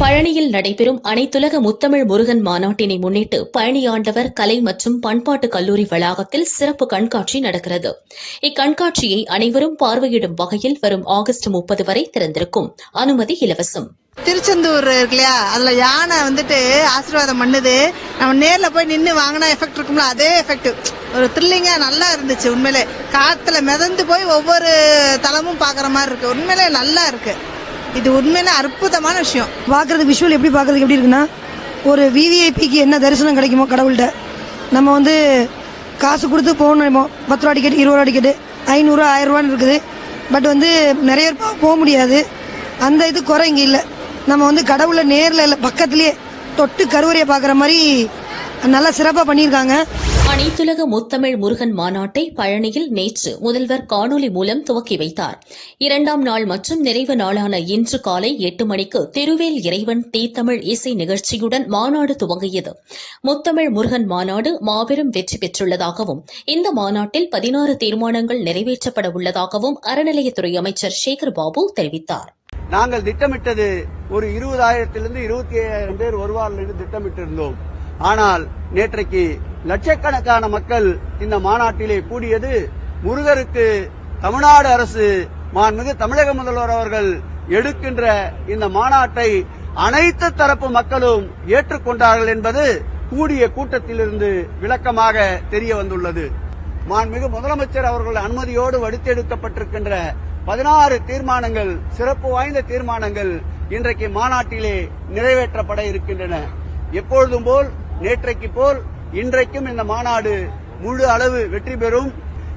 பழனியில் நடைபெறும் அனைத்துலக முத்தமிழ் முருகன் மாநாட்டினை முன்னிட்டு பழனி ஆண்டவர் கலை மற்றும் பண்பாட்டு கல்லூரி வளாகத்தில் சிறப்பு கண்காட்சி நடக்கிறது. இக்கண்காட்சியை அனைவரும் பார்வையிடும் வகையில் வரும் ஆகஸ்ட் முப்பது வரை திறந்திருக்கும். அனுமதி இலவசம். திருச்செந்தூர் இருக்கு இல்லையா? அதுல யானை வந்துட்டு ஆசீர்வாதம் பண்ணுது. நம்ம நேர்ல போய் நின்னு வாங்கினா எஃபெக்ட் இருக்கும்ல? அதே எஃபெக்ட் ஒரு த்ரில்லிங்கா நல்லா இருந்துச்சு உண்மையிலே. காத்துல மிதந்து போய் ஒவ்வொரு தளமும் பாக்குற மாதிரி இருக்கு. உண்மையிலே நல்லா இருக்கு. இது உண்மையான அற்புதமான விஷயம். பார்க்குறது விஷுவல் எப்படி பார்க்குறதுக்கு எப்படி இருக்குன்னா ஒரு விவிஐபிக்கு என்ன தரிசனம் கிடைக்குமோ கடவுள்கிட்ட நம்ம வந்து காசு கொடுத்து போகணுமோ பத்து ரூபா டிக்கெட் இருபது ரூபா டிக்கெட்டு ஐநூறுரூவா ஆயிரரூவான்னு இருக்குது. பட் வந்து நிறைய பேர் போக முடியாது. அந்த இது குறை இங்கே இல்லை. நம்ம வந்து கடவுளை நேரில் இல்லை பக்கத்துலேயே தொட்டு கருவறையை பார்க்குற மாதிரி நல்லா சிறப்பாக பண்ணியிருக்காங்க. அனைத்துலக முத்தமிழ் முருகன் மாநாட்டை பழனியில் நேற்று முதல்வர் காணொலி மூலம் துவக்கி வைத்தார். இரண்டாம் நாள் மற்றும் நிறைவு நாளான இன்று காலை எட்டு மணிக்கு திருவேல் இறைவன் தீத்தமிழ் இசை நிகழ்ச்சியுடன் மாநாடு துவங்கியது. முத்தமிழ் முருகன் மாநாடு மாபெரும் வெற்றி பெற்றுள்ளதாகவும் இந்த மாநாட்டில் பதினாறு தீர்மானங்கள் நிறைவேற்றப்பட உள்ளதாகவும் அறநிலையத்துறை அமைச்சர் சேகர் பாபு தெரிவித்தார். நாங்கள் திட்டமிட்டது ஒரு இருபதாயிரத்திலிருந்து இருபத்தி ஐயாயிரம் பேர் வருவார்கள் என்று திட்டமிட்டிருந்தோம். ஆனால் நேற்றைக்கு லட்சக்கணக்கான மக்கள் இந்த மாநாட்டிலே கூடியது. முருகருக்கு தமிழ்நாடு அரசு மாண்புமிகு தமிழக முதல்வர் அவர்கள் எடுக்கின்ற இந்த மாநாட்டை அனைத்து தரப்பு மக்களும் ஏற்றுக்கொண்டார்கள் என்பது கூடிய கூட்டத்திலிருந்து விளக்கமாக தெரிய வந்துள்ளது. மாண்புமிகு முதலமைச்சர் அவர்கள் அனுமதியோடு வடித்தெடுக்கப்பட்டிருக்கின்ற பதினாறு தீர்மானங்கள் சிறப்பு வாய்ந்த தீர்மானங்கள் இன்றைக்கு மாநாட்டிலே நிறைவேற்றப்பட இருக்கின்றன. எப்பொழுதும் போல் நேற்றைக்கு போல் இன்றைக்கும் இந்த மாநாடு முழு அளவு வெற்றி பெறும்.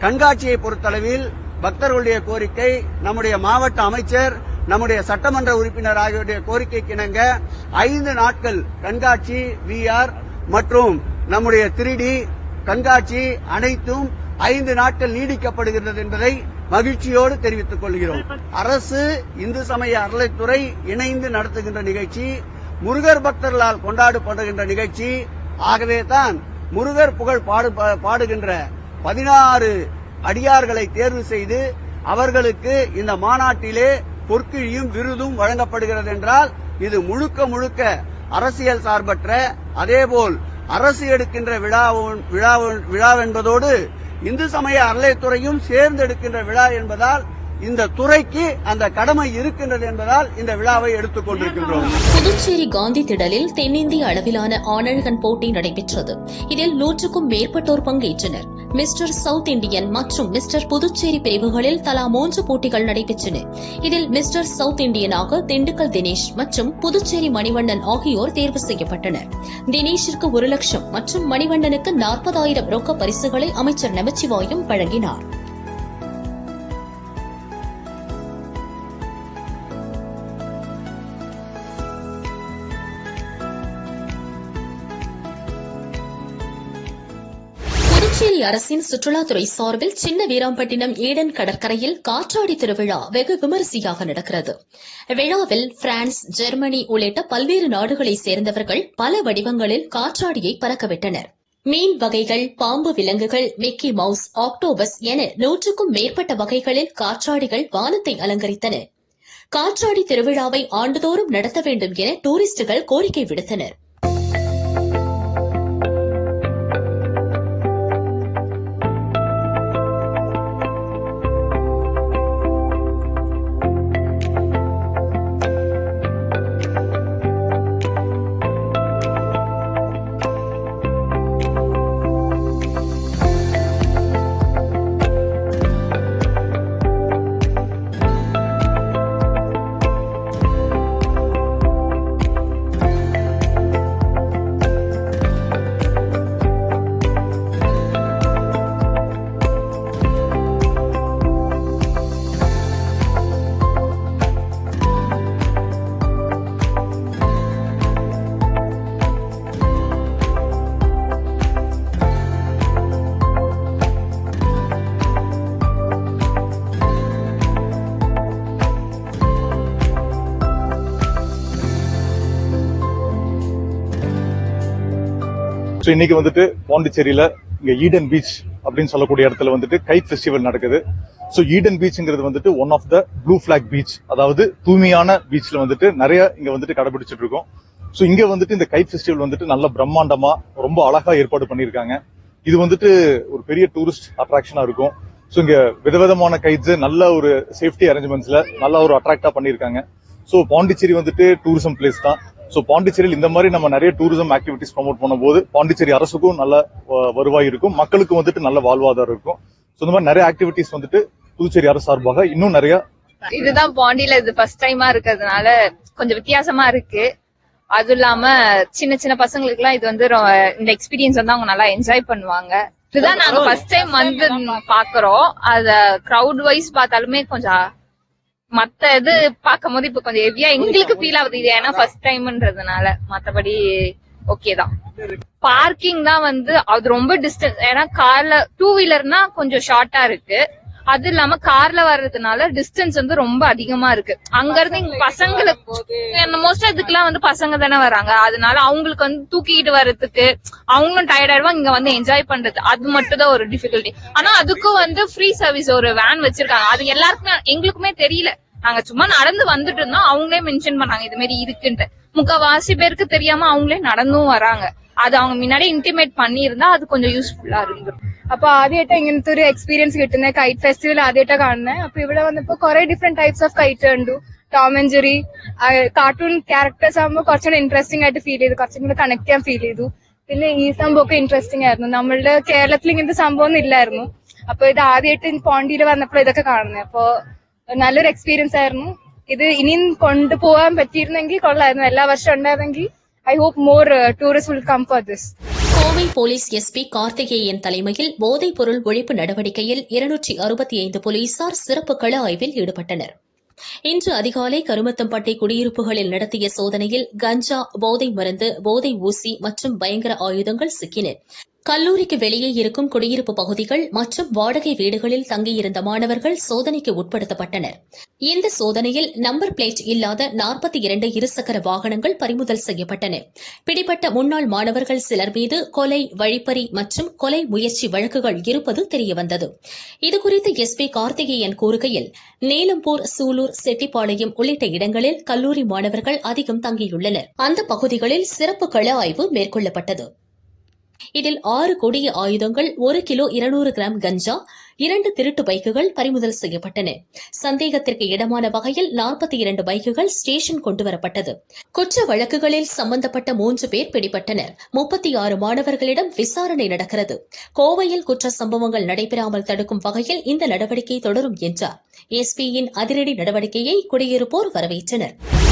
கண்காட்சியை பொறுத்தளவில் பக்தர்களுடைய கோரிக்கை நம்முடைய மாவட்ட அமைச்சர் நம்முடைய சட்டமன்ற உறுப்பினர் ஆகியோருடைய கோரிக்கைக்கு இணங்க ஐந்து நாட்கள் கண்காட்சி விஆர் மற்றும் நம்முடைய திருடி கண்காட்சி அனைத்தும் ஐந்து நாட்கள் நீடிக்கப்படுகிறது என்பதை மகிழ்ச்சியோடு தெரிவித்துக் கொள்கிறோம். அரசு இந்து சமய அறலைத்துறை இணைந்து நடத்துகின்ற நிகழ்ச்சி முருகர் பக்தர்களால் கொண்டாடப்படுகின்ற நிகழ்ச்சி ஆகவே தான் முருகர் புகழ் பாடு பாடுகின்ற பதினாறு அடியார்களை தேர்வு செய்து அவர்களுக்கு இந்த மாநாட்டிலே பொற்கிழியும் விருதும் வழங்கப்படுகிறது என்றால் இது முழுக்க முழுக்க அரசியல் சார்பற்ற அதேபோல் அரசு எடுக்கின்ற விழாவும் விழாவும் விழாவென்பதோடு இந்து சமய அறலைத்துறையும் சேர்ந்து எடுக்கின்ற விழா என்பதால் இந்த துறைக்கு அந்த கடமை இருக்கின்றது என்பதால் இந்த விழாவை எடுத்துக் கொண்டிருக்கின்றோம். புதுச்சேரி காந்தி திடலில் தென்னிந்திய அளவிலான ஆணழகன் போட்டி நடைபெற்றது. இதில் நூற்றுக்கும் மேற்பட்டோர் பங்கேற்றனர். மிஸ்டர் சவுத் இண்டியன் மற்றும் மிஸ்டர் புதுச்சேரி பிரிவுகளில் தலா மூன்று போட்டிகள் நடைபெற்றன. இதில் மிஸ்டர் சவுத் இண்டியனாக திண்டுக்கல் தினேஷ் மற்றும் புதுச்சேரி மணிவண்ணன் ஆகியோர் தேர்வு செய்யப்பட்டனர். தினேஷிற்கு ஒரு லட்சம் மற்றும் மணிவண்ணனுக்கு நாற்பதாயிரம் ரொக்க பரிசுகளை அமைச்சர் நமச்சிவாயம் வழங்கினார். புதுச்சேரி அரசின் சுற்றுலாத்துறை சார்பில் சின்ன வீராம்பட்டினம் ஈடன் கடற்கரையில் காற்றாடி திருவிழா வெகு விமரிசையாக நடக்கிறது. விழாவில் பிரான்ஸ் ஜெர்மனி உள்ளிட்ட பல்வேறு நாடுகளைச் சேர்ந்தவர்கள் பல வடிவங்களில் காற்றாடியை பறக்கவிட்டனர். மீன் வகைகள் பாம்பு விலங்குகள் மிக்கி மவுஸ் ஆக்டோபஸ் என நூற்றுக்கும் மேற்பட்ட வகைகளில் காற்றாடிகள் வானத்தை அலங்கரித்தன. காற்றாடி திருவிழாவை ஆண்டுதோறும் நடத்த வேண்டும் என டூரிஸ்டுகள் கோரிக்கை விடுத்தனர். ஸோ இன்னைக்கு வந்துட்டு பாண்டிச்சேரியில இங்க ஈடன் பீச் அப்படின்னு சொல்லக்கூடிய இடத்துல வந்துட்டு கைட் ஃபெஸ்டிவல் நடக்குது. ஸோ ஈடன் பீச்ங்கிறது வந்துட்டு one of the blue flag beach அதாவது தூய்மையான பீச்ல வந்துட்டு நிறைய இங்க வந்துட்டு கடைபிடிச்சிட்டு இருக்கோம். ஸோ இங்க வந்துட்டு இந்த கைட் ஃபெஸ்டிவல் வந்துட்டு நல்ல பிரம்மாண்டமா ரொம்ப அழகா ஏற்பாடு பண்ணியிருக்காங்க. இது வந்துட்டு ஒரு பெரிய டூரிஸ்ட் அட்ராக்ஷனா இருக்கும். ஸோ இங்க விதவிதமான கைட்ஸ் நல்ல ஒரு சேஃப்டி அரேஞ்ச்மெண்ட்ஸ்ல நல்ல ஒரு அட்ராக்டா பண்ணியிருக்காங்க. ஸோ பாண்டிச்சேரி வந்துட்டு டூரிசம் பிளேஸ் தான். ஸோ பாண்டிச்சேரியில் இந்த மாதிரி நம்ம நிறைய டூரிசம் ஆக்டிவிட்டிஸ் ப்ரோமோட் பண்ணும்போது பாண்டிச்சேரி அரசுக்கும் நல்ல வருவாய் இருக்கும். மக்களுக்கும் வந்துட்டு நல்ல வாழ்வாதாரம் இருக்கும். ஸோ இந்த மாதிரி நிறைய ஆக்டிவிட்டிஸ் வந்துட்டு புதுச்சேரி அரசு சார்பாக இன்னும் நிறைய இதுதான் பாண்டியில இது ஃபர்ஸ்ட் டைமா இருக்கிறதுனால கொஞ்சம் வித்தியாசமா இருக்கு. அது இல்லாம சின்ன சின்ன பசங்களுக்கு எல்லாம் இது வந்து இந்த எக்ஸ்பீரியன்ஸ் வந்து அவங்க நல்லா என்ஜாய் பண்ணுவாங்க. இதுதான் நாங்க ஃபர்ஸ்ட் டைம் வந்து பாக்குறோம். அத கிரவுட் வைஸ் பார்த்தாலுமே கொஞ்சம் மத்த இது பார்க்கும்போது இப்ப கொஞ்சம் ஹெவியா எங்களுக்கு ஃபீல் ஆகுது. இது ஏன்னா ஃபர்ஸ்ட் டைம்ன்றதுனால மத்தபடி ஓகே தான். பார்க்கிங் தான் வந்து அது ரொம்ப டிஸ்டன்ஸ் ஏன்னா கார்ல டூ வீலர்னா கொஞ்சம் ஷார்ட்டா இருக்கு. அது இல்லாம கார்ல வர்றதுனால டிஸ்டன்ஸ் வந்து ரொம்ப அதிகமா இருக்கு. அங்க இருந்து இங்க பசங்களுக்கு மோஸ்டா இதுக்கெல்லாம் வந்து பசங்க தானே வராங்க அதனால அவங்களுக்கு வந்து தூக்கிட்டு வர்றதுக்கு அவங்களும் டயர்ட் ஆயிடுவாங்க இங்க வந்து என்ஜாய் பண்றது. அது மட்டும் தான் ஒரு டிஃபிகல்ட்டி ஆனா அதுக்கும் வந்து ஃப்ரீ சர்வீஸ் ஒரு வேன் வச்சிருக்காங்க. அது எல்லாருக்குமே எங்களுக்குமே தெரியல. நாங்க சும்மா நடந்து வந்துட்டு இருந்தோம். அவங்களே மென்ஷன் பண்ணாங்க இது மாதிரி இருக்குன்ட்டு முக்கவாசி பேருக்கு தெரியாம அவங்களே நடந்தும் வராங்க. അത് അവ മുന്നാടി ഇന്റിമേറ്റ് പണിയിരുന്നാ അത് കൊഞ്ചം യൂസ്ഫുൾ ആയിരുന്നു അപ്പൊ ആദ്യമായിട്ട് ഇങ്ങനത്തെ ഒരു എക്സ്പീരിയൻസ് കിട്ടുന്ന കൈറ്റ് ഫെസ്റ്റിവൽ ആദ്യമായിട്ടാണ് കാണുന്നത് അപ്പൊ ഇവിടെ വന്നപ്പോ കുറെ ഡിഫറെന്റ് டைப்ஸ் ஆஃப் கைட் உண்டு. Tom and Jerry cartoon characters ആകുമ്പോൾ കുറച്ചുകൂടെ ഇൻട്രസ്റ്റിംഗ് ആയിട്ട് ഫീൽ ചെയ്തു. കുറച്ചും കൂടെ കണക്ട് ചെയ്യാൻ ഫീൽ ചെയ്തു. പിന്നെ ഈ സംഭവമൊക്കെ ഇൻട്രസ്റ്റിംഗ് ആയിരുന്നു. നമ്മളുടെ കേരളത്തിൽ ഇങ്ങനത്തെ സംഭവം ഒന്നും ഇല്ലായിരുന്നു. അപ്പൊ ഇത് ആദ്യമായിട്ട് പോണ്ടിയിൽ വന്നപ്പോൾ ഇതൊക്കെ കാണുന്നത്. അപ്പോ നല്ലൊരു എക്സ്പീരിയൻസ് ആയിരുന്നു ഇത് ഇനിയും കൊണ്ടുപോകാൻ പറ്റിയിരുന്നെങ്കിൽ കൊള്ളായിരുന്നു എല്ലാ വർഷവും ഉണ്ടായിരുന്നെങ്കിൽ I hope more tourist will come for this Kovai police SP Karthikeyan தலைமையில் போதைப் பொருள் ஒழிப்பு நடவடிக்கையில் இருநூற்றி அறுபத்தி ஐந்து போலீசார் சிறப்பு கள ஆய்வில் ஈடுபட்டனர் இன்று அதிகாலை கருமத்தம்பட்டி குடியிருப்புகளில் நடத்திய சோதனையில் கஞ்சா போதை மருந்து போதை ஊசி மற்றும் பயங்கர ஆயுதங்கள் சிக்கின கல்லூரிக்கு வெளியே இருக்கும் குடியிருப்பு பகுதிகள் மற்றும் வாடகை வீடுகளில் தங்கியிருந்த மாணவர்கள் சோதனைக்கு உட்படுத்தப்பட்டனர். இந்த சோதனையில் நம்பர் பிளேட் இல்லாத நாற்பத்தி இரண்டு இருசக்கர வாகனங்கள் பறிமுதல் செய்யப்பட்டன. பிடிபட்ட முன்னாள் மாணவர்கள் சிலர் மீது கொலை வழிப்பறி மற்றும் கொலை முயற்சி வழக்குகள் இருப்பது தெரியவந்தது. இதுகுறித்து எஸ்பி கார்த்திகேயன் கூறுகையில் நீலம்பூர் சூலூர் செட்டிப்பாளையம் உள்ளிட்ட இடங்களில் கல்லூரி மாணவர்கள் அதிகம் தங்கியுள்ளனர். அந்த பகுதிகளில் சிறப்பு கள ஆய்வு மேற்கொள்ளப்பட்டது. இதில் ஆறு கொடிய ஆயுதங்கள் ஒரு கிலோ இருநூறு கிராம் கஞ்சா இரண்டு திருட்டு பைக்குகள் பறிமுதல் செய்யப்பட்டன. சந்தேகத்திற்கு இடமான வகையில் நாற்பத்தி இரண்டு பைக்குகள் ஸ்டேஷன் கொண்டுவரப்பட்டது. குற்ற வழக்குகளில் சம்பந்தப்பட்ட மூன்று பேர் பிடிபட்டனர். முப்பத்தி ஆறு மாணவர்களிடம் விசாரணை நடக்கிறது. கோவையில் குற்ற சம்பவங்கள் நடைபெறாமல் தடுக்கும் வகையில் இந்த நடவடிக்கை தொடரும் என்றார். எஸ்பியின் அதிரடி நடவடிக்கையை குடியிருப்போர் வரவேற்றனா்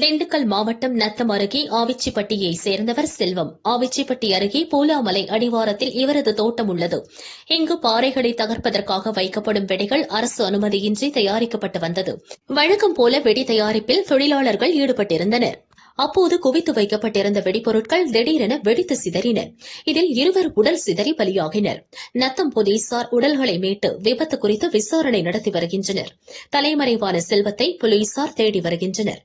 திண்டுக்கல் மாவட்டம் நத்தம் அருகே ஆவிச்சிப்பட்டியை சேர்ந்தவர் செல்வம். ஆவிச்சிப்பட்டி அருகே பூலாமலை அடிவாரத்தில் இவரது தோட்டம் உள்ளது. இங்கு பாறைகளை தகர்ப்பதற்காக வைக்கப்படும் வெடிகள் அரசு அனுமதியின்றி தயாரிக்கப்பட்டு வந்தது. வழக்கம் போல வெடி தயாரிப்பில் தொழிலாளர்கள் ஈடுபட்டிருந்தனர். அப்போது குவித்து வைக்கப்பட்டிருந்த வெடிபொருட்கள் திடீரென வெடித்து சிதறின. இதில் இருவர் உடல் சிதறி பலியாகினர். நத்தம் போலீசார் உடல்களை மீட்டு விபத்து குறித்து விசாரணை நடத்தி வருகின்றனர். தலைமறைவான செல்வத்தை போலீசார் தேடி வருகின்றனர்.